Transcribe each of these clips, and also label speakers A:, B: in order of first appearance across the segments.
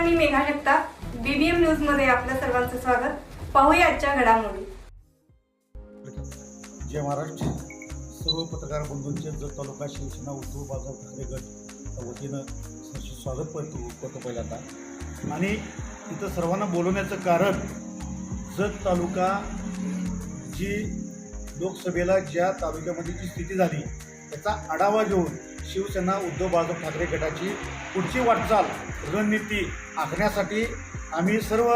A: नमस्कार मी मेघा जगताप. बीबीएम न्यूजमध्ये आपल्या सर्वांचं स्वागत. पाहूया आजच्या घडामोडी.
B: जय महाराष्ट्र. सर्व पत्रकार बंधूंचे जत तालुका शिवसेना उद्धव बाजार ठाकरे गट वतीनं स्वागत करतो करतो पहिल्यांदा आणि इथं सर्वांना बोलवण्याचं कारण जत तालुका जी लोकसभेला ज्या तालुक्यामध्ये जी स्थिती झाली त्याचा आढावा घेऊन शिवसेना उद्धव बाळासाहेब ठाकरे गटाची पुढची वाटचाल रणनीती आखण्यासाठी आम्ही सर्व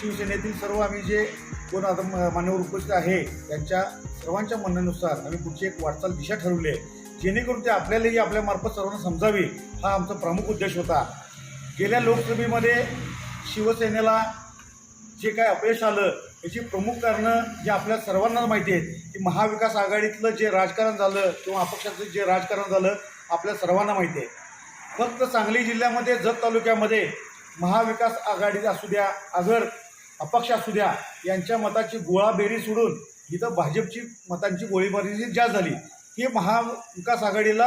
B: शिवसेनेतील सर्व आम्ही जे कोण आता मान्यवर उपस्थित आहे त्यांच्या सर्वांच्या म्हणण्यानुसार आम्ही पुढची एक वाटचाल दिशा ठरवली आहे. जेणेकरून ते आपल्यालाही आपल्यामार्फत सर्वांना समजावी हा आमचा प्रमुख उद्देश होता. गेल्या लोकसभेमध्ये शिवसेनेला जे काय अपयश आलं याची प्रमुख कारणं जे आपल्या सर्वांना माहिती आहेत की महाविकास आघाडीतलं जे राजकारण झालं किंवा अपक्षाचं जे राजकारण झालं आपल्या सर्वांना माहिती आहे. फक्त सांगली जिल्ह्यामध्ये जत तालुक्यामध्ये महाविकास आघाडी असू द्या अगर अपक्ष असू द्या यांच्या मताची गोळाबेरी सोडून इथं भाजपची मतांची गोळीबारी जास्त झाली. ही महाविकास आघाडीला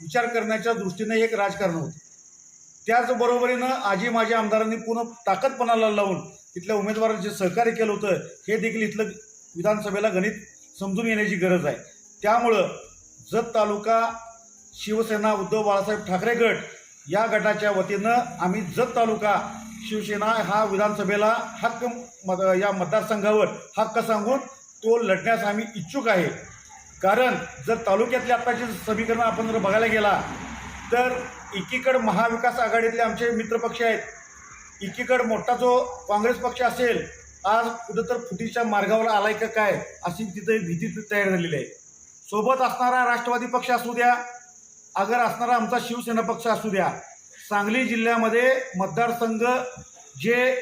B: विचार करण्याच्या दृष्टीने एक राजकारण होतं. त्याचबरोबरीनं आजी माझ्या आमदारांनी पूर्ण ताकदपणाला लावून तिथल्या उमेदवारांचे जे सहकार्य केलं होतं. हे देखील इथलं विधानसभेला गणित समजून येण्याची गरज आहे. त्यामुळं जत तालुका शिवसेना उद्धव बाळासाहेब ठाकरे गट या गटाच्या वतीनं आम्ही जत तालुका शिवसेना हा विधानसभेला हक्क मत या मतदारसंघावर हक्क सांगून तो लढण्यास आम्ही इच्छुक आहे. कारण जर तालुक्यातले आत्ताचे समीकरण आपण जर बघायला गेला तर एकीकडे महाविकास आघाडीतले आमचे मित्रपक्ष आहेत. एकीकडे मोठा जो काँग्रेस पक्ष असेल आज कुठं तर फुटीच्या मार्गावर आलाय का काय अशी तिथे भीती तयार झालेली आहे. सोबत असणारा राष्ट्रवादी पक्ष असू द्या अगर असणारा आमचा शिवसेना पक्ष असू द्या सांगली जिल्ह्यामध्ये मतदारसंघ जे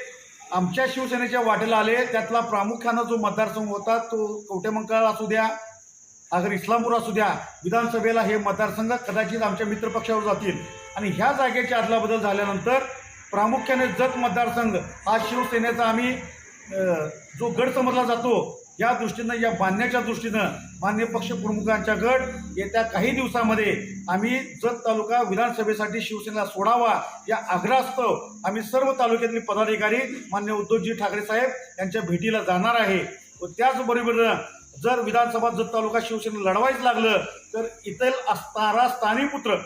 B: आमच्या शिवसेनेच्या वाटेला आले त्यातला प्रामुख्यानं जो मतदारसंघ होता तो कवटेमंकाळ असू द्या अगर इस्लामपूर असू द्या विधानसभेला हे मतदारसंघ कदाचित आमच्या मित्रपक्षावर जातील. आणि ह्या जागेची अदलाबदल झाल्यानंतर प्रामुख्याने जत मतदारसंघ हा शिवसेनेचा आम्ही जो गड समजला जातो या दृष्टीनं या बांधण्याच्या दृष्टीनं मान्य पक्षप्रमुखांच्या गट येत्या काही दिवसामध्ये आम्ही जत तालुका विधानसभेसाठी शिवसेना सोडावा या आग्रहास्तव आम्ही सर्व तालुक्यातील पदाधिकारी मान्य उद्धवजी ठाकरे साहेब यांच्या भेटीला जाणार आहे. व त्याचबरोबर जर विधानसभा जत तालुका शिवसेना लढवायच लागलं तर इथं असणारा स्थानिक पुत्र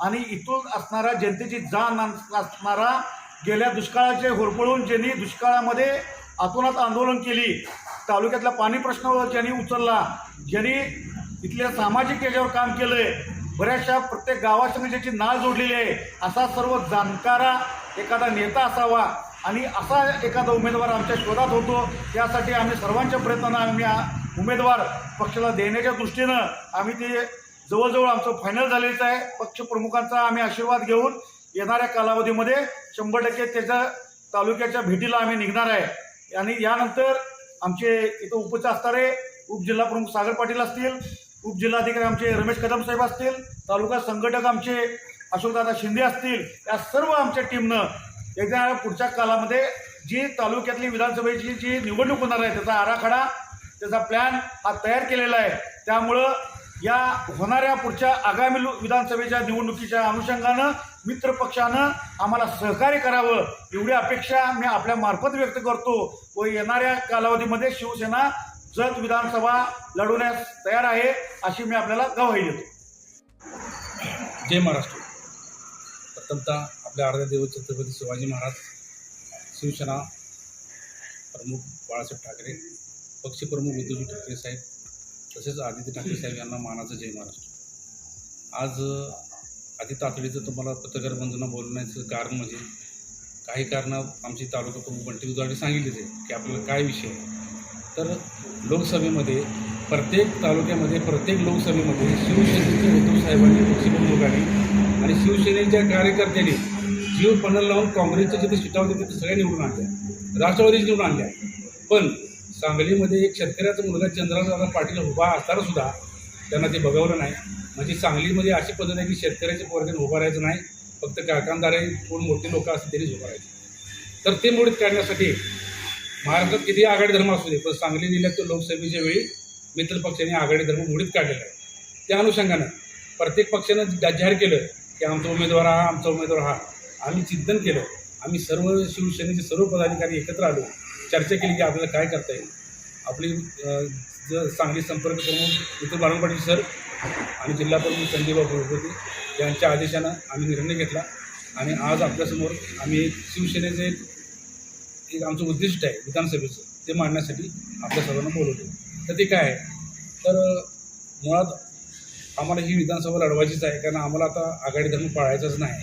B: आणि इथून असणारा जनतेची जाण असणारा गेल्या दुष्काळाचे होरपळून ज्यांनी दुष्काळामध्ये आतोनात आंदोलन केली तालुक्यातला पाणी प्रश्न ज्यांनी उचलला ज्यांनी इथल्या सामाजिक याच्यावर काम केलंय बऱ्याचशा प्रत्येक गावासंग ज्याची म्हणजे नाळ जोडलेली आहे असा सर्व जाणकारा एखादा नेता असावा आणि असा एखादा उमेदवार आमच्या शोधात होतो त्यासाठी आम्ही सर्वांच्या प्रयत्नानं आम्ही उमेदवार पक्षाला देण्याच्या दृष्टीनं आम्ही ते जवळजवळ आमचं फायनल झालेलं आहे. पक्षप्रमुखांचा आम्ही आशीर्वाद घेऊन येणाऱ्या कालावधीमध्ये शंभर टक्के त्याच्या तालुक्याच्या भेटीला आम्ही निघणार आहे. आणि यानंतर आमचे इथं उपस्थित असणारे उपजिल्हा प्रमुख सागर पाटील असतील उपजिल्हाधिकारी आमचे रमेश कदम साहेब असतील तालुका संघटक आमचे अशोकदादा शिंदे असतील या सर्व आमच्या टीमनं येत्या पुढच्या कालामध्ये जी तालुक्यातली विधानसभेची जी निवडणूक होणार आहे त्याचा आराखडा त्याचा प्लॅन हा तयार केलेला आहे. त्यामुळं या होणाऱ्या पुढच्या आगामी विधानसभेच्या निवडणुकीच्या अनुषंगानं मित्रपक्षानं आम्हाला सहकार्य करावं. एवढी अपेक्षा मी आपल्या मार्फत व्यक्त करतो. व येणाऱ्या कालावधीमध्ये शिवसेना जत विधानसभा लढवण्यास तयार आहे अशी मी आपल्याला गवाही देतो.
C: जय महाराष्ट्र. प्रथमतः आपल्या आराध्यदेव छत्रपती शिवाजी महाराज शिवसेना प्रमुख बाळासाहेब ठाकरे पक्षप्रमुख उद्धवजी ठाकरे साहेब तसेच आदित्य ठाकरे साहेब यांना मानाचं जय महाराष्ट्र. आज अति तातडीचं तुम्हाला पत्रकार बंधूंना बोलण्याचं कारण म्हणजे काही कारणं आमची तालुका प्रमुख बंटी उदाहरणे सांगितलीच आहे की आपल्याला काय विषय तर लोकसभेमध्ये प्रत्येक तालुक्यामध्ये प्रत्येक लोकसभेमध्ये शिवसेनेचे उद्धव साहेबांनी पक्षप्रमुखांनी आणि शिवसेनेच्या कार्यकर्त्यांनी जीव पणाला लावून काँग्रेसच्या जिथे सीटा होत्या तिथे सगळ्या निवडून आणल्या. राष्ट्रवादी निवडून आणल्या. पण सांगलीमध्ये एक शेतकऱ्याचा मुलगा चंद्रदादा पाटील उभा असताना सुद्धा त्यांना ते बघवलं नाही. म्हणजे सांगलीमध्ये अशी पद्धत आहे की शेतकऱ्याच्या पोरग्याने उभं राहायचं नाही. फक्त कारखानदारे कोण मोठी लोक असतील त्यांनीच उभं राहायचे तर ते मोडीत काढण्यासाठी महाराष्ट्रात किती आघाडी धर्म असू दे पण सांगली जिल्ह्यात लोकसभेच्या वेळी मित्र पक्षाने आघाडी धर्म मोडीत काढलेला आहे. त्या अनुषंगानं प्रत्येक पक्षानं जाहीर केलं की आमचा उमेदवार हा आमचा उमेदवार हा. आम्ही चिंतन केलं. आम्ही सर्व शिवसेनेचे सर्व पदाधिकारी एकत्र आलो. चर्चा केली की आपल्याला काय करता येईल. आपली ज सांगली संपर्क प्रमुख विठ्ठल बाळन पाटील सर आणि जिल्हा प्रमुख संजयबाबू भगवती यांच्या आदेशानं आम्ही निर्णय घेतला. आणि आज आपल्यासमोर आम्ही शिवसेनेचे एक एक आमचं उद्दिष्ट आहे विधानसभेचं ते मांडण्यासाठी आपल्या सर्वांना बोलवतो. तर ते काय आहे? तर मुळात आम्हाला ही विधानसभा लढवायचीच आहे कारण आम्हाला आता आघाडी धर्म पाळायचाच नाही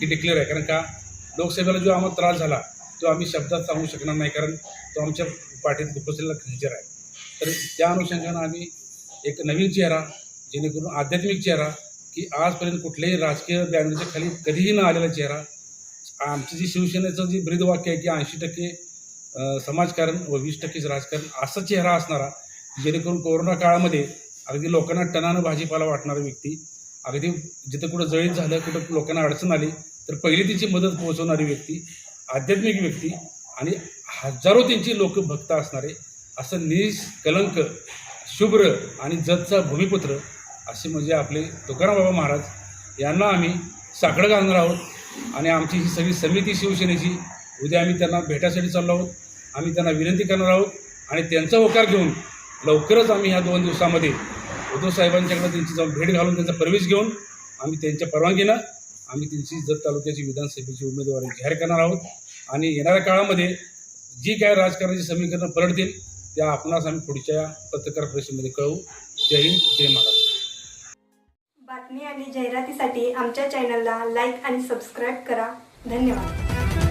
C: ही डिक्लेअर आहे. कारण का? लोकसभेला जो आम्हाला त्रास झाला तो आम्ही शब्दात सांगू शकणार नाही कारण तो आमच्या पाठीत उपसलेला खंजर आहे. तर त्या अनुषंगानं आम्ही एक नवीन चेहरा जेणेकरून आध्यात्मिक चेहरा की आजपर्यंत कुठल्याही राजकीय बॅनरच्या खाली कधीही न आलेला चेहरा आमची जी शिवसेनेचं जे ब्रीदवाक्य आहे की ऐंशी टक्के समाजकारण व वीस टक्केच राजकारण असा चेहरा असणारा जेणेकरून कोरोना काळामध्ये अगदी लोकांना टनानं भाजीपाला वाटणारा व्यक्ती अगदी जिथं कुठं जळीत झालं कुठं लोकांना अडचण आली तर पहिली तिची मदत पोहोचवणारी व्यक्ती आध्यात्मिक व्यक्ती आणि हजारो त्यांची लोक भक्त असणारे असं निष्कलंक शुभ्र आणि जतचा भूमिपुत्र असे म्हणजे आपले तुकाराम बाबा महाराज यांना आम्ही साकडं घालणार आहोत. आणि आमची ही सगळी समिती शिवसेनेची उद्या आम्ही त्यांना भेटासाठी चाललो आहोत. आम्ही त्यांना विनंती करणार आहोत आणि त्यांचा होकार घेऊन लवकरच आम्ही ह्या दोन दिवसामध्ये उद्धव साहेबांच्याकडे त्यांची जाऊन भेट घालून त्यांचा प्रवेश घेऊन आम्ही त्यांच्या परवानगीनं आम्ही त्यांची जत तालुक्याची विधानसभेची उमेदवारी जाहीर करणार आहोत. आणि येणाऱ्या काळामध्ये जी काय राजकारणाची समीकरणं पलटतील त्या आपणास आम्ही पुढच्या पत्रकार परिषदेमध्ये कळवू. जय हिंद जय महाराज
A: बातमी आणि जाहिरातीसाठी आमच्या चॅनलला लाईक आणि सबस्क्राईब करा. धन्यवाद.